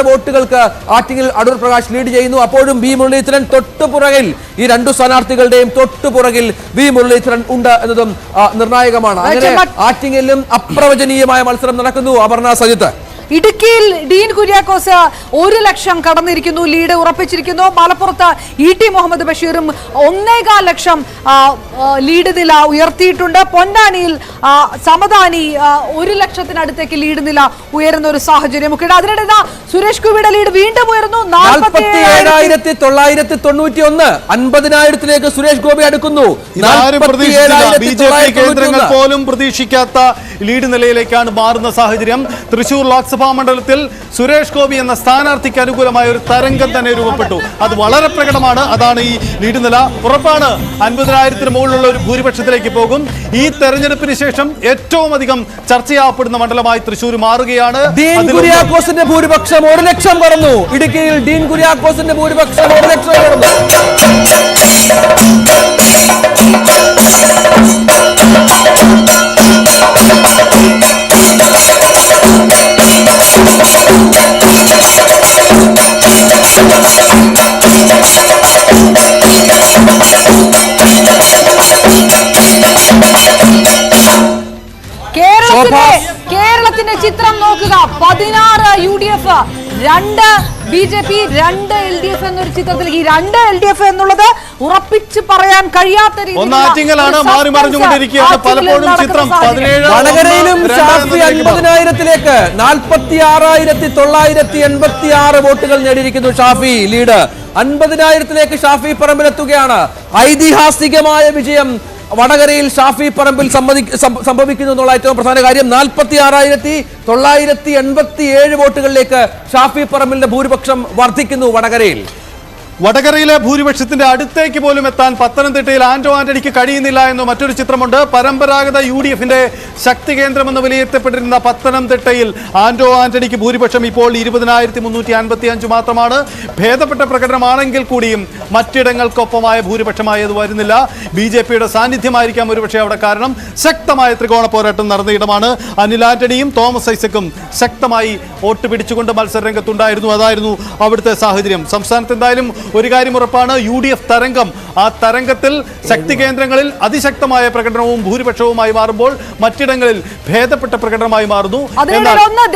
വോട്ടുകൾക്ക് ആറ്റിങ്ങിൽ അടൂർ പ്രകാശ് ലീഡ് ചെയ്യുന്നു. അപ്പോഴും വി മുരളീധരൻ തൊട്ടു പുറകിൽ ഈ രണ്ടു സ്ഥാനാർത്ഥികളുടെയും തൊട്ടു പുറകിൽ വി മുരളീധരൻ ഉണ്ട് എന്നതും നിർണായകമാണ്. അങ്ങനെ ആറ്റിങ്ങലിലും അപ്രവചനീയമായ മത്സരം നടക്കുന്നു. അപർണ സജിത്ത്. ഇടുക്കിയിൽ ഡീൻ കുര്യാക്കോസ് ഒരു ലക്ഷം കടന്നിരിക്കുന്നു ലീഡ് ഉറപ്പിച്ചിരിക്കുന്നു. മലപ്പുറത്ത് ഇ ടി മുഹമ്മദ് ബഷീറും ഒന്നേകാൽ ലക്ഷം ലീഡ് നില ഉയർത്തിയിട്ടുണ്ട്. പൊന്നാനിയിൽ സമതാനി ഒരു ലക്ഷത്തിനടുത്തേക്ക് ലീഡ് നില ഉയരുന്ന ഒരു സാഹചര്യം ഒക്കെ അതിനിടെ സുരേഷ് ഗോപിയുടെ ലീഡ് വീണ്ടും ഉയർന്നു. നാൽപ്പത്തി നാൽപ്പത്തി ഏഴായിരത്തി തൊള്ളായിരത്തി തൊണ്ണൂറ്റി ഒന്ന് അൻപതിനായിരത്തിലേക്ക് സുരേഷ് ഗോപി അടുക്കുന്നു. ഇതാരും പ്രതീക്ഷിച്ചില്ല. ബി ജെ പി കേന്ദ്രങ്ങൾ പോലും പ്രതീക്ഷിക്കാത്ത ലീഡ് നിലയിലേക്കാണ് മാറുന്ന സാഹചര്യം. തൃശൂർ ലോക്സഭാ മണ്ഡലത്തിൽ സുരേഷ് ഗോപി എന്ന സ്ഥാനാർത്ഥിക്ക് അനുകൂലമായ ഒരു തരംഗം തന്നെ രൂപപ്പെട്ടു. അത് വളരെ പ്രകടമാണ്. അതാണ് ഈ നീടുനില നില ഉറപ്പാണ്. അൻപതിനായിരത്തിന് മുകളിലുള്ള ഒരു ഭൂരിപക്ഷത്തിലേക്ക് പോകും. ഈ തെരഞ്ഞെടുപ്പിന് ശേഷം ഏറ്റവും അധികം ചർച്ചയാവപ്പെടുന്ന മണ്ഡലമായി തൃശൂർ മാറുകയാണ്. കുര്യാക്കോസിന്റെ ഭൂരിപക്ഷം ഒരു ലക്ഷം കടന്നു. ഇടുക്കിയിൽ ഡീൻ കുര്യാക്കോസിന്റെ ഭൂരിപക്ഷം ഒരു ലക്ഷം കടന്നു. കേരളത്തിന്റെ ചിത്രം നോക്കുക. പതിനാറ് യു ഡി എഫ് രണ്ട് ബി ജെ പി രണ്ട് എൽ ഡി എഫ് എന്നൊരു ചിത്രത്തിൽ ഈ രണ്ട് എൽ ഡി എഫ് എന്നുള്ളത് ഉറപ്പിച്ച് പറയാൻ കഴിയാത്ത. അൻപതിനായിരത്തിലേക്ക് നാൽപ്പത്തി ആറായിരത്തി തൊള്ളായിരത്തി എൺപത്തി ആറ് വോട്ടുകൾ നേടിയിരിക്കുന്നു ഷാഫി ലീഡ്. അൻപതിനായിരത്തിലേക്ക് ഷാഫി പറമ്പിലെത്തുകയാണ്. ഐതിഹാസികമായ വിജയം വടകരയിൽ ഷാഫി പറമ്പിൽ സംഭവിക്കുന്നു എന്നുള്ള ഏറ്റവും പ്രധാന കാര്യം. നാൽപ്പത്തി ആറായിരത്തി തൊള്ളായിരത്തി എൺപത്തി ഏഴ് വോട്ടുകളിലേക്ക് ഷാഫി പറമ്പിലിന്റെ ഭൂരിപക്ഷം വർദ്ധിക്കുന്നു വടകരയിൽ. വടകരയിലെ ഭൂരിപക്ഷത്തിന്റെ അടുത്തേക്ക് പോലും എത്താൻ പത്തനംതിട്ടയിൽ ആന്റോ ആന്റണിക്ക് കഴിയുന്നില്ല എന്ന് മറ്റൊരു ചിത്രമുണ്ട്. പരമ്പരാഗത യു ഡി എഫിന്റെ ശക്തി കേന്ദ്രമെന്ന് വിലയിരുത്തപ്പെട്ടിരുന്ന പത്തനംതിട്ടയിൽ ആന്റോ ആന്റണിക്ക് ഭൂരിപക്ഷം ഇപ്പോൾ ഇരുപതിനായിരത്തി മുന്നൂറ്റി അൻപത്തി അഞ്ച് മാത്രമാണ്. ഭേദപ്പെട്ട പ്രകടനമാണെങ്കിൽ കൂടിയും മറ്റിടങ്ങൾക്കൊപ്പമായ ഭൂരിപക്ഷമായി അത് വരുന്നില്ല. ബി ജെ പിയുടെ സാന്നിധ്യമായിരിക്കാം ഒരുപക്ഷെ അവിടെ കാരണം. ശക്തമായ ത്രികോണ പോരാട്ടം നടന്ന ഇടമാണ്. അനിൽ ആന്റണിയും തോമസ് ഐസക്കും ശക്തമായി വോട്ട് പിടിച്ചുകൊണ്ട് മത്സര രംഗത്തുണ്ടായിരുന്നു അതായിരുന്നു അവിടുത്തെ സാഹചര്യം. സംസ്ഥാനത്ത് എന്തായാലും ഒരു കാര്യം ഉറപ്പാണ് യു ഡി എഫ് തരംഗം. ആ തരംഗത്തിൽ ശക്തി കേന്ദ്രങ്ങളിൽ അതിശക്തമായ പ്രകടനവും ഭൂരിപക്ഷവുമായി മാറുമ്പോൾ മറ്റിടങ്ങളിൽ ഭേദപ്പെട്ട പ്രകടനമായി മാറുന്നു.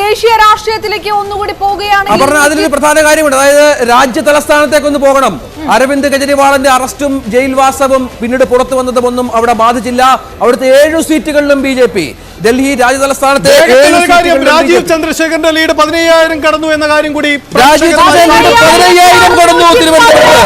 ദേശീയ രാഷ്ട്രീയത്തിലേക്ക് ഒന്നുകൂടി പോവുകയാണ് അതിലൊരു പ്രധാന കാര്യമുണ്ട്. അതായത് രാജ്യ തലസ്ഥാനത്തേക്ക് ഒന്ന് പോകണം. അരവിന്ദ് കെജ്രിവാളിന്റെ അറസ്റ്റും ജയിൽവാസവും പിന്നീട് പുറത്തു വന്നതും ഒന്നും അവിടെ ബാധിച്ചില്ല. അവിടുത്തെ ഏഴു സീറ്റുകളിലും ബി ജെ പി. ഡൽഹി രാജ്യ തലസ്ഥാനത്തെ ഏഴ് വേഗത്തിലൊരു കാര്യം സീറ്റുകളിലും രാജീവ്. ചന്ദ്രശേഖരന്റെ ലീഡ് പതിനയ്യായിരം കടന്നു എന്ന കാര്യം കൂടി രാജീവ് പതിനയ്യായിരം കടന്നു തിരുവനന്തപുരത്ത്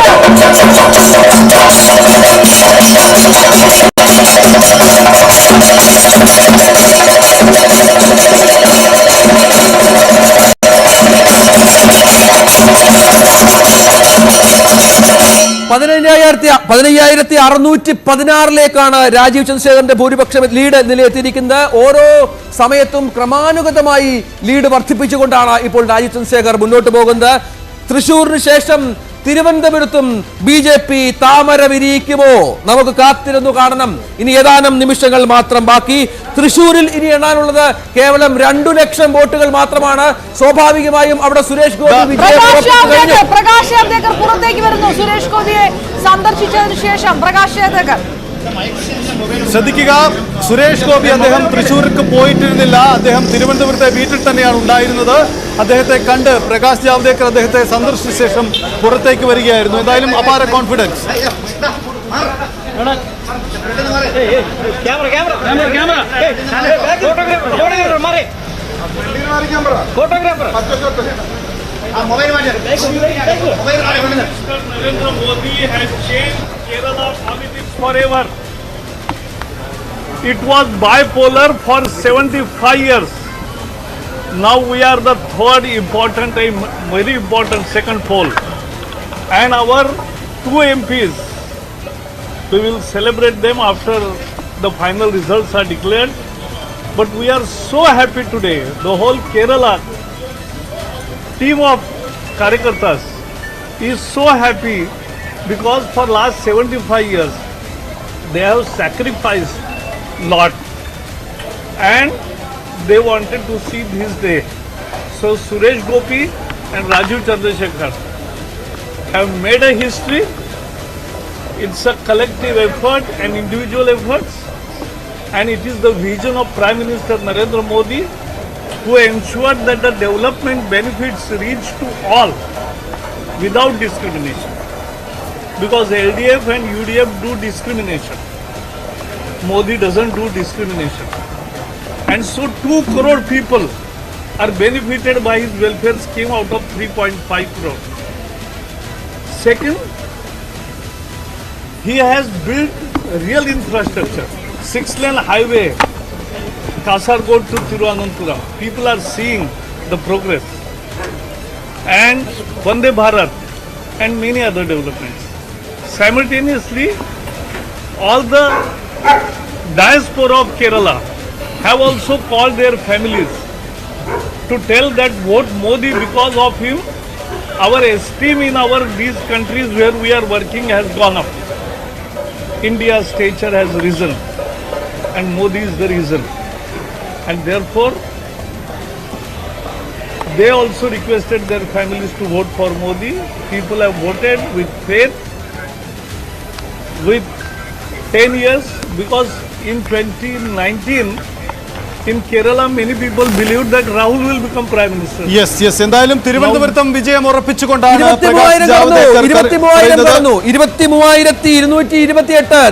പതിനയ്യായിരത്തി പതിനയ്യായിരത്തി അറുന്നൂറ്റി പതിനാറിലേക്കാണ് രാജീവ് ചന്ദ്രശേഖറിന്റെ ഭൂരിപക്ഷം ലീഡ് നിലയെത്തിയിരിക്കുന്നത്. ഓരോ സമയത്തും ക്രമാനുഗതമായി ലീഡ് വർദ്ധിപ്പിച്ചുകൊണ്ടാണ് ഇപ്പോൾ രാജീവ് ചന്ദ്രശേഖർ മുന്നോട്ട് പോകുന്നത്. തൃശൂരിന് ശേഷം തിരുവനന്തപുരത്തും ബി ജെ പി താമര വിരിയിക്കുമോ നമുക്ക് കാത്തിരുന്നു കാണണം. ഇനി ഏതാനും നിമിഷങ്ങൾ മാത്രം ബാക്കി. തൃശൂരിൽ ഇനി എണ്ണാനുള്ളത് കേവലം രണ്ടു ലക്ഷം വോട്ടുകൾ മാത്രമാണ്. സ്വാഭാവികമായും അവിടെ സുരേഷ് ഗോപി വിജയം പുറത്തേക്ക് വരുന്നു. സുരേഷ് ഗോപിയെ സന്ദർശിച്ചതിനു ശേഷം പ്രകാശ് ജാവദേക്കർ ശ്രദ്ധിക്കുക സുരേഷ് ഗോപി അദ്ദേഹം തൃശ്ശൂർക്ക് പോയിട്ടിരുന്നില്ല. അദ്ദേഹം തിരുവനന്തപുരത്തെ വീട്ടിൽ തന്നെയാണ് ഉണ്ടായിരുന്നത്. അദ്ദേഹത്തെ കണ്ട് പ്രകാശ് ജാവ്ദേക്കർ അദ്ദേഹത്തെ സന്ദർശിച്ച ശേഷം പുറത്തേക്ക് വരികയായിരുന്നു. എന്തായാലും അപാര confidence. Photographer photographer. Photographer Narendra Modi has changed Kerala politics forever. It was bipolar for 75 years. Now we are the third important, a very important second pole. And our two MPs, we will celebrate them after the final results are declared. But we are so happy today. The whole Kerala team of Karyakartas is so happy because for last 75 years they have sacrificed lot and they wanted to see this day. So Suresh Gopi and Rajiv Chandrasekhar have made a history. It's a collective effort and individual efforts, and it is the vision of Prime Minister Narendra Modi who ensure that the development benefits reach to all without discrimination. Because LDF and UDF do discrimination. Modi doesn't do discrimination. And so 2 crore people are benefited by his welfare scheme out of 3.5 crore. Second, he has built real infrastructure. Six lane highway, Kasargod to Tiruvananthapuram. People are seeing the progress. And Vande Bharat and many other developments. Simultaneously, all the diaspora of Kerala have also called their families to tell that vote Modi because of him our esteem in our these countries where we are working has gone up. India's stature has risen and Modi is the reason. And therefore, they also requested their families to vote for Modi. People have voted with faith, with 10 years, because in 2019, in Kerala, many people believed that Rahul will become Prime Minister. Yes yes എന്തായാലും തിരുവനന്തപുരത്തും വിജയം ഉറപ്പിച്ചുകൊണ്ടാണ്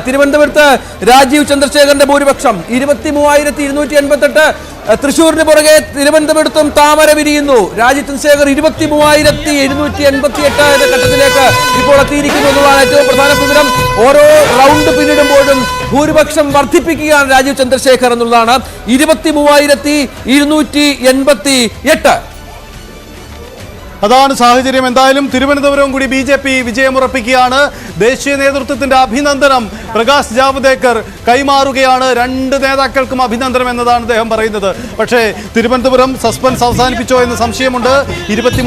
തിരുവനന്തപുരത്ത് രാജീവ് ചന്ദ്രശേഖരന്റെ ഭൂരിപക്ഷം. ഇരുപത്തി മൂവായിരത്തി ഇരുന്നൂറ്റി എൺപത്തി എട്ട് തൃശൂരിന് പുറകെ തിരുവനന്തപുരത്തും താമര വിരിയുന്നു. രാജ്യത്തിൻ ശേഖർ ഇരുപത്തി മൂവായിരത്തി എഴുന്നൂറ്റി എൺപത്തി എട്ട് എന്ന ഘട്ടത്തിലേക്ക് ഇപ്പോൾ എത്തിയിരിക്കുന്നു എന്നുള്ളതാണ് ഏറ്റവും പ്രധാന വിവരം ഓരോ റൗണ്ട് പിന്നിടുമ്പോഴും ഭൂരിപക്ഷം വർദ്ധിപ്പിക്കുകയാണ് രാജീവ് ചന്ദ്രശേഖർ എന്നുള്ളതാണ്. ഇരുപത്തി മൂവായിരത്തി ഇരുന്നൂറ്റി എൺപത്തി എട്ട് അതാണ് സാഹചര്യം. എന്തായാലും തിരുവനന്തപുരം കൂടി ബി ജെ പി വിജയമുറപ്പിക്കുകയാണ്. ദേശീയ നേതൃത്വത്തിന്റെ അഭിനന്ദനം പ്രകാശ് ജാവ്ദേക്കർ കൈമാറുകയാണ്. രണ്ട് നേതാക്കൾക്കും അഭിനന്ദനം എന്നതാണ് അദ്ദേഹം പറയുന്നത്. പക്ഷേ തിരുവനന്തപുരം സസ്പെൻസ് അവസാനിപ്പിച്ചോ എന്ന് സംശയമുണ്ട്. ഇരുപത്തി